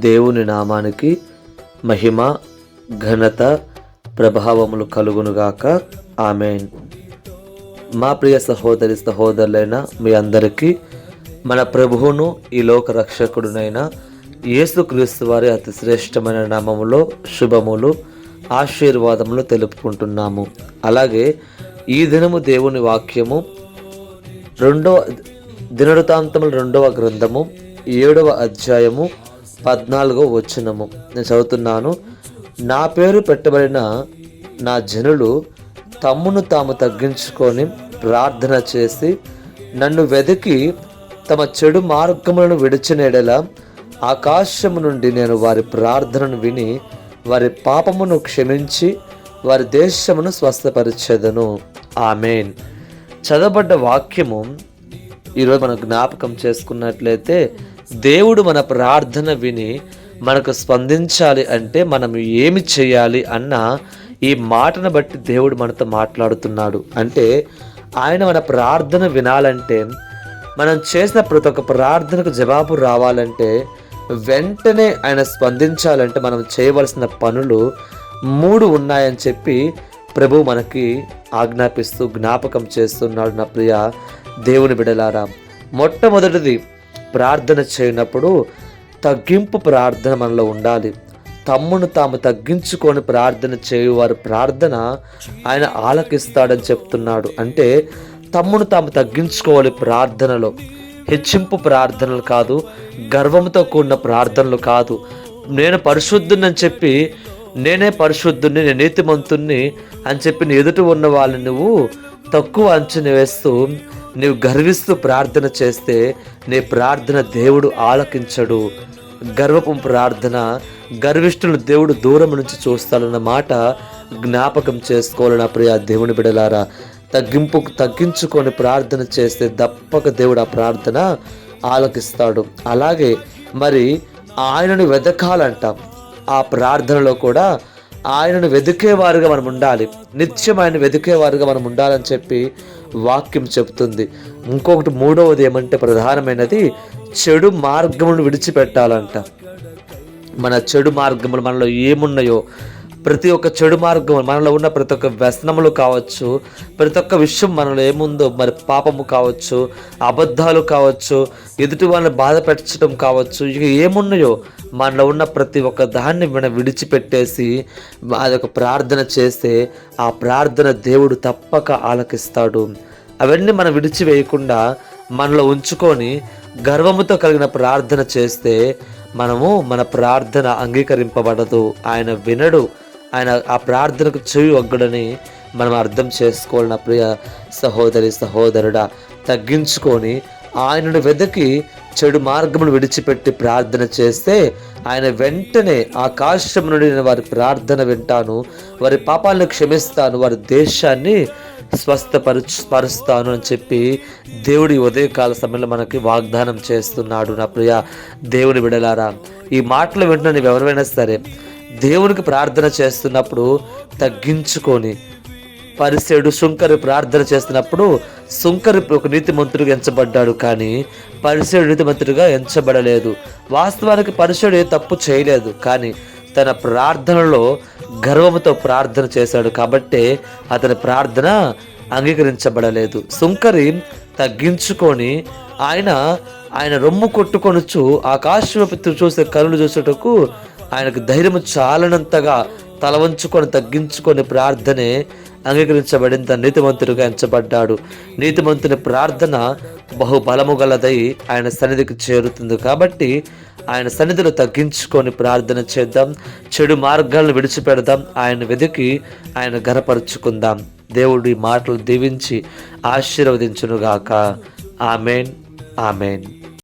దేవుని నామానికి మహిమ ఘనత ప్రభావములు కలుగునుగాక. ఆమెన్. మా ప్రియ సహోదరి సహోదరులైన మీ అందరికీ మన ప్రభువును ఈ లోక రక్షకుడునైన యేసుక్రీస్తు వారి అతి శ్రేష్టమైన నామములో శుభములు ఆశీర్వాదములు తెలుపుకుంటున్నాము. అలాగే ఈ దినము దేవుని వాక్యము రెండవ దినవృతాంతముల రెండవ గ్రంథము ఏడవ అధ్యాయము పద్నాలుగో వచ్చినము నేను చదువుతున్నాను. నా పేరు పెట్టబడిన నా జనులు తమ్మును తాము తగ్గించుకొని ప్రార్థన చేసి నన్ను వెతికి తమ చెడు మార్గములను విడిచినెడలా ఆకాశము నుండి నేను వారి ప్రార్థనను విని వారి పాపమును క్షమించి వారి దేశమును స్వస్థపరిచెదను. ఆమెన్. చదవబడ్డ వాక్యము ఈరోజు మనం జ్ఞాపకం చేసుకున్నట్లయితే దేవుడు మన ప్రార్థన విని మనకు స్పందించాలి అంటే మనం ఏమి చేయాలి అన్న ఈ మాటను బట్టి దేవుడు మనతో మాట్లాడుతున్నాడు. అంటే ఆయన మన ప్రార్థన వినాలంటే మనం చేసిన ప్రతి ఒక్క ప్రార్థనకు జవాబు రావాలంటే వెంటనే ఆయన స్పందించాలంటే మనం చేయవలసిన పనులు మూడు ఉన్నాయని చెప్పి ప్రభు మనకి ఆజ్ఞాపిస్తూ జ్ఞాపకం చేస్తున్నాడు నా ప్రియ దేవుని బిడలారా. మొట్టమొదటిది ప్రార్థన చేయనప్పుడు తగ్గింపు ప్రార్థన మనలో ఉండాలి. తమ్మును తాము తగ్గించుకొని ప్రార్థన చేయువారి ప్రార్థన ఆయన ఆలకిస్తాడని చెప్తున్నాడు. అంటే తమ్మును తాము తగ్గించుకోవాలి ప్రార్థనలో. హెచ్చింపు ప్రార్థనలు కాదు గర్వంతో కూడిన ప్రార్థనలు కాదు. నేను పరిశుద్ధుని చెప్పి నేనే పరిశుద్ధుని నేను నీతిమంతుణ్ణి అని చెప్పి నీ ఎదుట ఉన్న వాళ్ళని నువ్వు తక్కువ అంచనా వేస్తూ నీవు గర్విస్తూ ప్రార్థన చేస్తే నీ ప్రార్థన దేవుడు ఆలకించడు. గర్వపు ప్రార్థన గర్విష్ఠులను దేవుడు దూరం నుంచి చూస్తాడన్న మాట జ్ఞాపకం చేసుకోవాలని నా ప్రియ దేవుని బిడలారా. తగ్గింపు తగ్గించుకొని ప్రార్థన చేస్తే దప్పక దేవుడు ఆ ప్రార్థన ఆలకిస్తాడు. అలాగే మరి ఆయనను వెతకాలంట ఆ ప్రార్థనలో కూడా ఆయనను వెతికేవారుగా మనం ఉండాలి. నిత్యం ఆయన వెతికేవారుగా మనం ఉండాలని చెప్పి వాక్యం చెబుతుంది ఇంకొకటి మూడవది ఏమంటే ప్రధానమైనది చెడు మార్గమును విడిచిపెట్టాలంట. మన చెడు మార్గములు మనలో ఏమున్నాయో ప్రతి ఒక్క చెడు మార్గం మనలో ఉన్న ప్రతి ఒక్క వ్యసనములు కావచ్చు ప్రతి ఒక్క విషయం మనలో ఏముందో మరి పాపము కావచ్చు అబద్ధాలు కావచ్చు ఎదుటి వాళ్ళని బాధ పెట్టడం కావచ్చు ఇక ఏమున్నాయో మనలో ఉన్న ప్రతి ఒక్క దాన్ని మనం విడిచిపెట్టేసి అదొక ప్రార్థన చేస్తే ఆ ప్రార్థన దేవుడు తప్పక ఆలకిస్తాడు. అవన్నీ మనం విడిచివేయకుండా మనలో ఉంచుకొని గర్వముతో కలిగిన ప్రార్థన చేస్తే మనము మన ప్రార్థన అంగీకరింపబడదు. ఆయన వినడు ఆయన ఆ ప్రార్థనకు చెవి ఒగ్గడని మనం అర్థం చేసుకోవాలి నా ప్రియ సహోదరి సహోదరుడా తగ్గించుకొని ఆయనను వెదకి చెడు మార్గమును విడిచిపెట్టి ప్రార్థన చేస్తే ఆయన వెంటనే ఆకాశం నుండి నేను వారి ప్రార్థన వింటాను వారి పాపాలను క్షమిస్తాను వారి దేశాన్ని స్వస్థపరుచు పరుస్తాను అని చెప్పి దేవుడి ఉదయకాల సమయంలో మనకి వాగ్దానం చేస్తున్నాడు నా ప్రియ దేవుని విడలారా ఈ మాటలు వింటున్న ఎవరైనా సరే దేవునికి ప్రార్థన చేస్తున్నప్పుడు తగ్గించుకొని పరిసేడు శుంకరి ప్రార్థన చేస్తున్నప్పుడు శుంకరి ఒక నీతిమంతుడిగా ఎంచబడ్డాడు కానీ పరిసేడు నీతిమంతుడిగా ఎంచబడలేదు. వాస్తవానికి పరిసేడు ఏ తప్పు చేయలేదు కానీ తన ప్రార్థనలో గర్వముతో ప్రార్థన చేశాడు కాబట్టే అతని ప్రార్థన అంగీకరించబడలేదు. శుంకరి తగ్గించుకొని ఆయన ఆయన రొమ్ము కొట్టుకొనుచు ఆకాశం చూసే కనులు చూసేటకు ఆయనకు ధైర్యం చాలనంతగా తలవంచుకొని తగ్గించుకొని ప్రార్థనే అంగీకరించబడింత నీతిమంతుడిగా ఎంచబడ్డాడు. నీతిమంతుని ప్రార్థన బహుబలము గలదై ఆయన సన్నిధికి చేరుతుంది. కాబట్టి ఆయన సన్నిధిలో తగ్గించుకొని ప్రార్థన చేద్దాం. చెడు మార్గాలను విడిచిపెడదాం. ఆయన వెతికి ఆయన గనపరుచుకుందాం దేవుడి మాటలు దీవించి ఆశీర్వదించునుగాక. ఆమెన్. ఆమెన్.